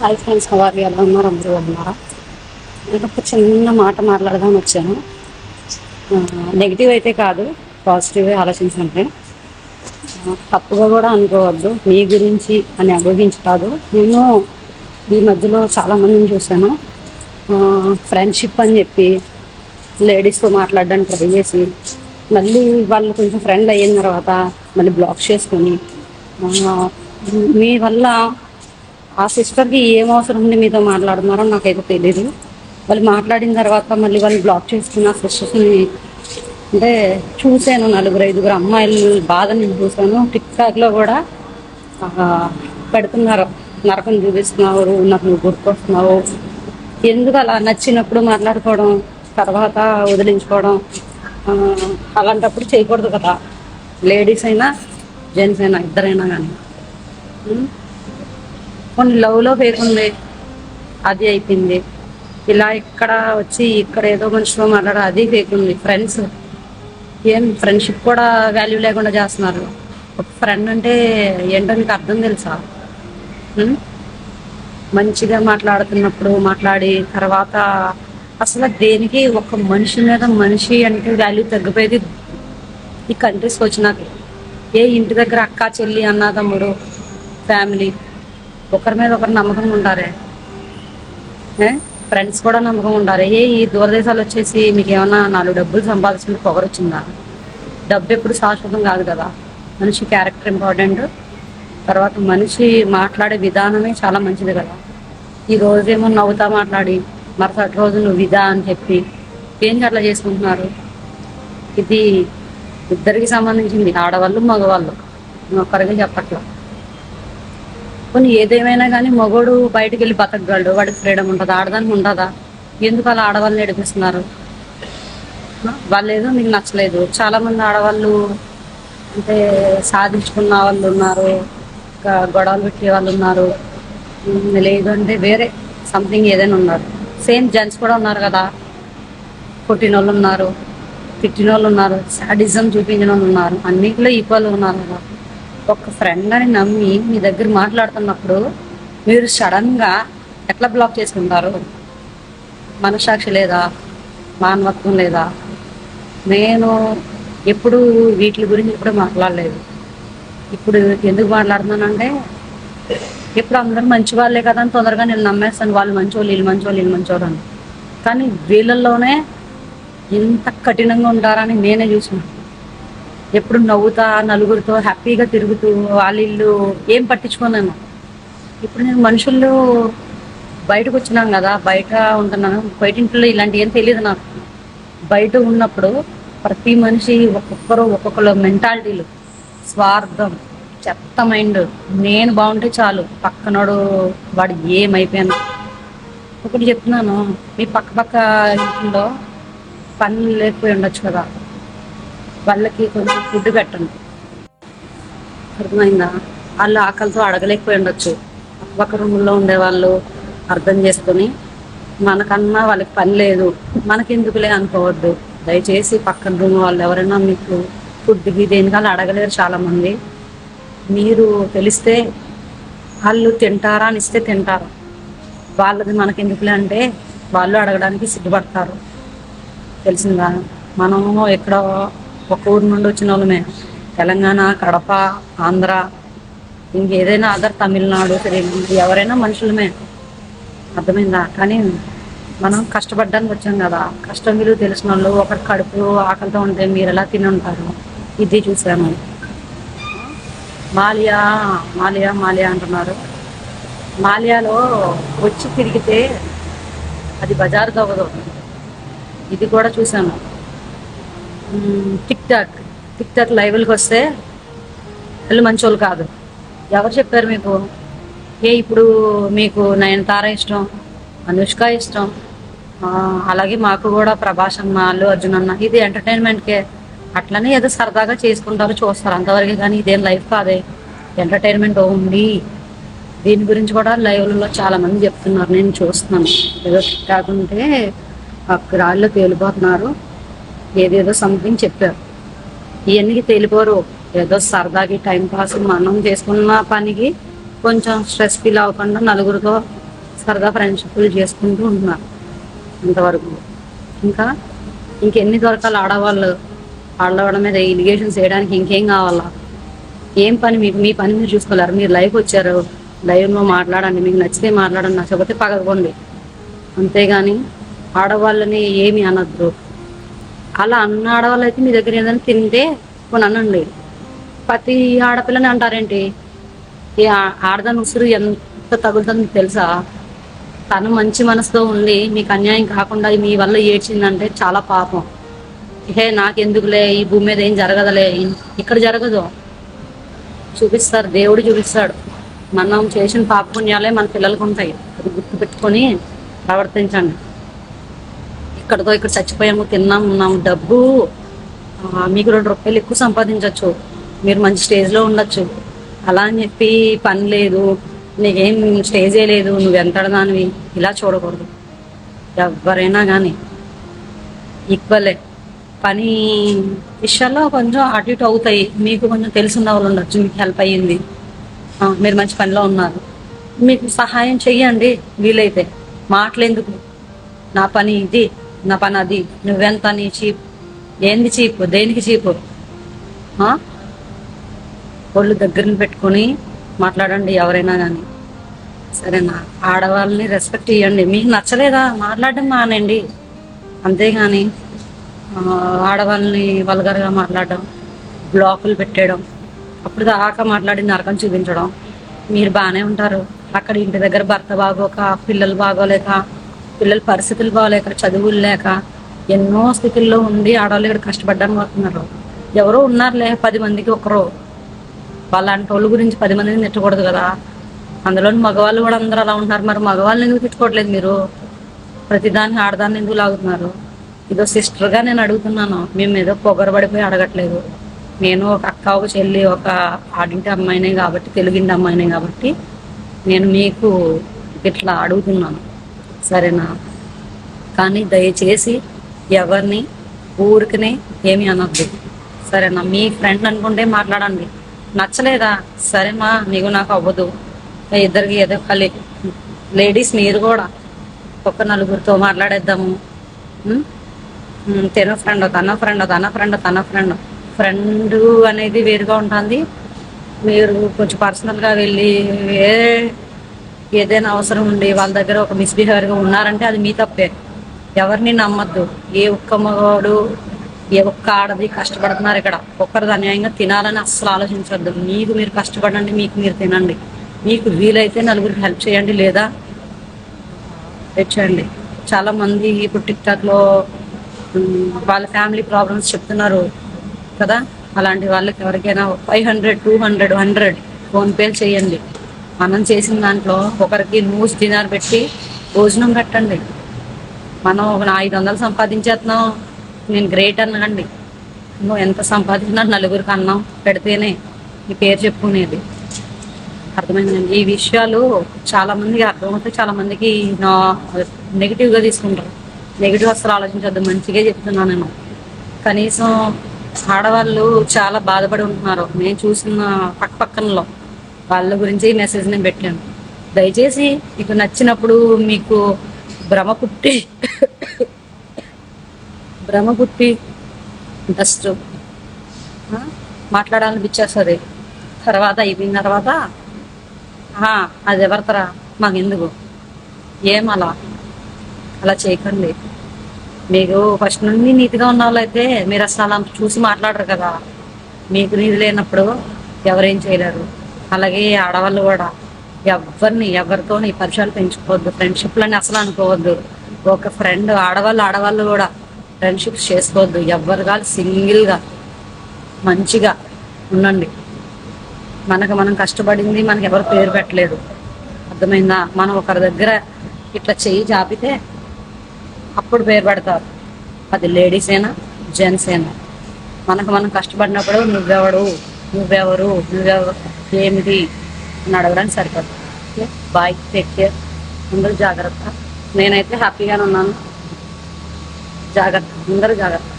Hi friends హవారు ఎలా ఉన్నారు? అందరూ ఉన్నారా నేను ఒక చిన్న మాట మాట్లాడదామని వచ్చాను. నెగిటివ్ అయితే కాదు పాజిటివ్ ఆలోచించండి తప్పుగా కూడా అనుకోవద్దు మీ గురించి అని అభివహించి కాదు. నేను ఈ మధ్యలో చాలామందిని చూశాను. ఫ్రెండ్షిప్ అని చెప్పి లేడీస్తో మాట్లాడడానికి ట్రై చేసి మళ్ళీ వాళ్ళు కొంచెం ఫ్రెండ్ అయిన తర్వాత మళ్ళీ బ్లాక్ చేసుకొని మీ వల్ల ఆ సిస్టర్కి ఏం అవసరం ఉంది మీతో మాట్లాడుతున్నారో నాకైతే తెలియదు వాళ్ళు మాట్లాడిన తర్వాత మళ్ళీ వాళ్ళు బ్లాక్ చేసుకున్న సిస్టర్స్ని అంటే చూశాను నలుగురు ఐదుగురు అమ్మాయిలు బాధని చూశాను. టిక్టాక్లో కూడా పెడుతున్నారు. నరకం చూపిస్తున్నావు నాకు నువ్వు గుర్తొస్తున్నావు ఎందుకు అలా నచ్చినప్పుడు మాట్లాడుకోవడం తర్వాత వదిలించుకోవడం అలాంటప్పుడు చేయకూడదు కదా. లేడీస్ అయినా జెంట్స్ అయినా ఇద్దరైనా కానీ కొన్ని లవ్లో ఫేక్ ఉంది అది అయిపోయింది. ఇలా ఇక్కడ వచ్చి ఇక్కడ ఏదో మనిషిలో మాట్లాడ అది ఫేక్ ఉంది ఫ్రెండ్స్ ఏం ఫ్రెండ్షిప్ కూడా వాల్యూ లేకుండా చేస్తున్నారు. ఒక ఫ్రెండ్ అంటే ఏంటో నీకు అర్థం తెలుసా? మంచిగా మాట్లాడుతున్నప్పుడు మాట్లాడి తర్వాత అసలు దేనికి ఒక మనిషి మీద మనిషి అంటే వాల్యూ తగ్గిపోయేది ఈ కంట్రీస్కి వచ్చినాక. ఏ ఇంటి దగ్గర అక్క చెల్లి అన్న తమ్ముడు ఫ్యామిలీ ఒకరి మీద ఒకరు నమ్మకం ఉండారే? ఫ్రెండ్స్ కూడా నమ్మకం ఉండాలి ఏ ఈ దూరదేశాలు వచ్చేసి మీకు ఏమన్నా నాలుగు డబ్బులు సంపాదించిన పొగరొచ్చిందా? డబ్బు ఎప్పుడు శాశ్వతం కాదు కదా. మనిషి క్యారెక్టర్ ఇంపార్టెంట్ తర్వాత మనిషి మాట్లాడే విధానమే చాలా మంచిది కదా. ఈ రోజేమో నవ్వుతా మాట్లాడి మరుసటి రోజు నువ్వు విధా అని చెప్పి ఏం అట్లా చేసుకుంటున్నారు? ఇది ఇద్దరికి సంబంధించింది ఆడవాళ్ళు మగవాళ్ళు. నేను ఒక్కరికి చెప్పట్లేదు కొన్ని ఏదేమైనా కానీ మగోడు బయటకు వెళ్ళి బతకగలడు. వాడికి ఫ్రీడమ్ ఉంటుంది? ఆడదానికి ఉండదా ఎందుకు అలా ఆడవాళ్ళని నడిపిస్తున్నారు వాళ్ళు ఏదో మీకు నచ్చలేదు. చాలా మంది ఆడవాళ్ళు అంటే సాధించుకున్న వాళ్ళు ఉన్నారు ఇంకా గొడవలు పెట్టే వాళ్ళు ఉన్నారు. లేదు అంటే వేరే సంథింగ్ ఏదైనా ఉన్నారు. సేమ్ జెంట్స్ కూడా ఉన్నారు కదా? కొట్టిన వాళ్ళు ఉన్నారు తిట్టిన వాళ్ళు ఉన్నారు సాడిజం చూపించిన వాళ్ళు ఉన్నారు అన్నిట్లో ఈక్వల్ ఉన్నారు కదా? ఒక ఫ్రెండ్ అని నమ్మి మీ దగ్గర మాట్లాడుతున్నప్పుడు మీరు సడన్గా ఎట్లా బ్లాక్ చేసుకుంటారు? మనసాక్షి లేదా? మానవత్వం లేదా? నేను ఎప్పుడు వీటి గురించి ఎప్పుడు మాట్లాడలేదు. ఇప్పుడు ఎందుకు మాట్లాడుతున్నానంటే ఇప్పుడు అందరూ మంచి వాళ్ళే కదా అని తొందరగా నేను నమ్మేస్తాను. వాళ్ళు మంచోళ్ళు వీళ్ళు మంచోళ్ళు వీళ్ళు మంచోళ్ళు అని. కానీ వీళ్ళల్లోనే ఇంత కఠినంగా ఉంటారని నేనే చూసిన ఎప్పుడు నవ్వుతా నలుగురితో హ్యాపీగా తిరుగుతూ వాళ్ళు ఏం పట్టించుకోలేను ఇప్పుడు నేను మనుషులు బయటకు వచ్చినాం కదా బయట ఉంటున్నాను. బయట ఇంట్లో ఇలాంటి ఏం తెలియదు నాకు. బయట ఉన్నప్పుడు ప్రతి మనిషి ఒక్కొక్కరు ఒక్కొక్కరు మెంటాలిటీలు. స్వార్థం చెత్త మైండ్. నేను బాగుంటే చాలు. పక్కనోడు వాడు ఏమైపోయాను. ఒకటి చెప్తున్నాను. మీ పక్క పక్క ఇంట్లో పనులు లేకపోయి ఉండొచ్చు కదా. వాళ్ళకి కొంచెం ఫుడ్ పెట్టండి. అర్థమైందా? వాళ్ళు ఆకలితో అడగలేకపోయి ఉండొచ్చు ఒక రూముల్లో ఉండేవాళ్ళు అర్థం చేసుకొని మనకన్నా వాళ్ళకి పని లేదు. మనకెందుకులే అనుకోవద్దు. దయచేసి పక్కన రూమ్ వాళ్ళు ఎవరైనా మీకు ఫుడ్కి కానీ అడగలేరు చాలామంది. మీరు తెలిస్తే వాళ్ళు తింటారా అని ఇస్తే తింటారు. వాళ్ళది మనకెందుకులే అంటే వాళ్ళు అడగడానికి సిద్ధపడతారు తెలిసిందా? మనము ఎక్కడో ఒక ఊరు నుండి వచ్చిన వాళ్ళమే. తెలంగాణ కడప ఆంధ్ర ఇంకేదైనా అదర్ తమిళనాడు ఎవరైనా మనుషులమే. అర్థమైందా? కానీ మనం కష్టపడ్డానికి వచ్చాం కదా. కష్టం విలువ తెలిసిన వాళ్ళు ఒకరి కడుపు ఆకలితో ఉంటే మీరు ఎలా తిని ఉంటారు? ఇది చూసాము. మాలియా మాలియా మాలియా అంటున్నారు. మాలియాలో వచ్చి తిరిగితే అది బజారు తవ్వదు ఇది కూడా చూసాను టిక్ టాక్. టిక్ టాక్ లైవ్లకి వస్తే వాళ్ళు మంచోళ్ళు కాదు. ఎవరు చెప్పారు మీకు? ఏ ఇప్పుడు మీకు నయనతార ఇష్టం అనుష్క ఇష్టం అలాగే మాకు కూడా ప్రభాస్ అన్న అల్లు అర్జున్ అన్న ఇది ఎంటర్టైన్మెంట్కే. అట్లనే ఏదో సరదాగా చేసుకుంటారు చూస్తారు. అంతవరకే కానీ ఇదేం లైఫ్ కాదే. ఎంటర్టైన్మెంట్ ఉంది దీని గురించి కూడా లైవ్లలో చాలామంది చెప్తున్నారు. నేను చూస్తున్నాను. ఏదో టిక్ ఉంటే ఆ రాళ్ళు తేలిపోతున్నారు. ఏదేదో సంథింగ్ చెప్పారు. ఇవన్నీ తేలిపోరు. ఏదో సరదాకి టైం పాస్ మనం చేసుకున్న పనికి కొంచెం స్ట్రెస్ ఫీల్ అవ్వకుండా నలుగురితో సరదా ఫ్రెండ్షిప్లు చేసుకుంటూ ఉంటున్నారు. ఇంతవరకు. ఇంకా ఇంకెన్ని దొరకాలి ఆడవాళ్ళు? ఆడవాళ్ళ మీద ఇలిగేషన్స్ చేయడానికి ఇంకేం కావాలా? ఏం పని మీకు మీ పని మీరు చూసుకోలేరు. మీరు లైవ్ వచ్చారు. లైవ్లో మాట్లాడండి. మీకు నచ్చితే మాట్లాడండి. నచ్చకపోతే పగలకోండి అంతేగాని ఆడవాళ్ళని ఏమి అనద్దు. అలా అన్న ఆడవాళ్ళు అయితే మీ దగ్గర ఏదైనా తింటే కొన్ని అనండి. ప్రతి ఆడపిల్లని అంటారేంటి? ఈ ఆడదాని ఉసురు ఎంత తగులుతుందో తెలుసా? తను మంచి మనసుతో ఉండి మీకు అన్యాయం కాకుండా మీ వల్ల ఏడ్చిందంటే చాలా పాపం. హే నాకెందుకులే ఈ భూమి మీద ఏం జరగదులే ఇక్కడ జరగదు. చూపిస్తారు దేవుడు చూపిస్తాడు. మనం చేసిన పాపపుణ్యాలే మన పిల్లలకు ఉంటాయి. అది గుర్తుపెట్టుకొని ప్రవర్తించండి. ఎక్కడదో ఇక్కడ చచ్చిపోయాము తిన్నాము ఉన్నాము. డబ్బు మీకు రెండు రూపాయలు ఎక్కువ సంపాదించవచ్చు మీరు మంచి స్టేజ్లో ఉండొచ్చు. అలా అని చెప్పి పని లేదు. నీకేం స్టేజే లేదు. నువ్వు ఎంతడదానివి? ఇలా చూడకూడదు. ఎవరైనా కానీ ఈక్వలే పని విషయాల్లో కొంచెం అటు ఇటు అవుతాయి. మీకు కొంచెం తెలిసిన వాళ్ళు ఉండొచ్చు. మీకు హెల్ప్ అయ్యింది. మీరు మంచి పనిలో ఉన్నారు. మీకు సహాయం చెయ్యండి. వీలైతే. మాటలెందుకు? నా పని ఇది. నా పని అది. నువ్వెంత నీ చీప్? ఏంది చీపు? దేనికి చీపు? ఒళ్ళు దగ్గరని పెట్టుకొని మాట్లాడండి ఎవరైనా కానీ సరేనా? ఆడవాళ్ళని రెస్పెక్ట్ ఇవ్వండి మీకు నచ్చలేదా? మాట్లాడడం మానండి అంతేగాని ఆడవాళ్ళని వల్గర్గా మాట్లాడడం బ్లాకులు పెట్టేయడం అప్పుడు దాకా మాట్లాడి నరకం చూపించడం. మీరు బాగానే ఉంటారు. అక్కడ ఇంటి దగ్గర భర్త బాగోక పిల్లలు బాగోలేక పిల్లల పరిస్థితులు బాగాలేక చదువులు లేక ఎన్నో స్థితుల్లో ఉండి ఆడవాళ్ళు ఇక్కడ కష్టపడ్డానికి వస్తున్నారు ఎవరో ఉన్నారులే పది మందికి ఒకరు. వాళ్ళంటి వాళ్ళ గురించి పది మందిని తిట్టకూడదు కదా. అందులో మగవాళ్ళు కూడా అందరూ అలా ఉంటున్నారు. మరి మగవాళ్ళని ఎందుకు తిట్టుకోవట్లేదు మీరు? ప్రతిదాన్ని ఆడదాన్ని ఎందుకు లాగుతున్నారు? ఇదో సిస్టర్గా నేను అడుగుతున్నాను. మేము ఏదో పొగరబడిపోయి అడగట్లేదు. నేను ఒక అక్క ఒక చెల్లి ఒక ఆడింటి అమ్మాయినే కాబట్టి తెలుగింటి అమ్మాయినే కాబట్టి నేను మీకు ఇట్లా అడుగుతున్నాను. సరేనా? కానీ దయచేసి ఎవరిని ఊరికనే ఏమి అనొద్దు. సరేనా? మీ ఫ్రెండ్ అనుకుంటే మాట్లాడండి. నచ్చలేదా? సరేమా నీకు నాకు అవ్వదు. ఇద్దరికి ఏదో కలి లేడీస్ మీరు కూడా ఒక నలుగురితో మాట్లాడేద్దాము. తిన ఫ్రెండ్ తన ఫ్రెండ్ తన ఫ్రెండ్ తన ఫ్రెండ్. ఫ్రెండ్ అనేది వేరుగా ఉంటుంది. మీరు కొంచెం పర్సనల్గా వెళ్ళి ఏ ఏదైనా అవసరం ఉండి వాళ్ళ దగ్గర ఒక మిస్బిహేవియర్గా ఉన్నారంటే అది మీ తప్పే. ఎవరిని నమ్మద్దు. ఏ ఒక్క మగవాడు ఏ ఒక్క ఆడది కష్టపడుతున్నారు ఇక్కడ. ఒక్కరిది అన్యాయంగా తినాలని అస్సలు ఆలోచించవద్దు మీకు మీరు కష్టపడండి మీకు మీరు తినండి. మీకు వీలైతే నలుగురికి హెల్ప్ చేయండి లేదా తెచ్చండి చాలా మంది ఇప్పుడు టిక్ వాళ్ళ ఫ్యామిలీ ప్రాబ్లమ్స్ చెప్తున్నారు కదా. అలాంటి వాళ్ళకి ఎవరికైనా five hundred two hundred hundred PhonePe చేయండి. మనం చేసిన దాంట్లో ఒకరికి నూస్ డిన్నర్ పెట్టి భోజనం పెట్టండి. మనం ఒక ఐదు వందలు సంపాదించేస్తున్నాం నేను గ్రేట్ అన్నకండి నువ్వు ఎంత సంపాదించినా నలుగురికి అన్నం పెడితేనే నీ పేరు చెప్పుకునేది. అర్థమైందండి. ఈ విషయాలు చాలామందికి అర్థమవుతాయి. చాలామందికి నా నెగిటివ్గా తీసుకుంటారు. నెగిటివ్ అసలు ఆలోచించద్దు. మంచిగా చెప్తున్నాను నేను. కనీసం ఆడవాళ్ళు చాలా బాధపడి ఉంటున్నారు. నేను చూసిన పక్క పక్కనలో వాళ్ళ గురించి మెసేజ్ నేను పెట్టాను. దయచేసి మీకు నచ్చినప్పుడు మీకు భ్రమ పుట్టి భ్రమ పుట్టి డస్ట్ మాట్లాడాలనిపించేస్తుంది. తర్వాత అయిపోయిన తర్వాత అది ఎవరితరా? మాకు ఎందుకు ఏం అలా? అలా చేయకండి. మీకు ఫస్ట్ నుండి నీతిగా ఉన్న వాళ్ళైతే మీరు అసలు అలా చూసి మాట్లాడరు కదా. మీకు నీతి లేనప్పుడు ఎవరేం చేయలేరు. అలాగే ఆడవాళ్ళు కూడా ఎవరిని ఎవరితోని పరిచయాలు పెంచుకోవద్దు ఫ్రెండ్షిప్లని అసలు అనుకోవద్దు. ఒక ఫ్రెండ్ ఆడవాళ్ళు ఆడవాళ్ళు కూడా ఫ్రెండ్షిప్స్ చేసుకోవద్దు. ఎవరు కాదు సింగిల్గా మంచిగా ఉండండి. మనకు మనం కష్టపడింది మనకి ఎవరు పేరు పెట్టలేదు. అర్థమైందా? మనం ఒకరి దగ్గర ఇట్లా చెయ్యి చాపితే అప్పుడు పేరు పెడతారు. అది లేడీస్ అయినా జెంట్స్ అయినా. మనకు మనం కష్టపడినప్పుడు నువ్వెవడు? నువ్వెవరు? నువ్వెవరు ఏమిటి అని అడగడానికి సరిపడు ఓకే? బాయ్ టేక్ కేర్ అందరూ జాగ్రత్త. నేనైతే హ్యాపీగానే ఉన్నాను. జాగ్రత్త. అందరూ జాగ్రత్త.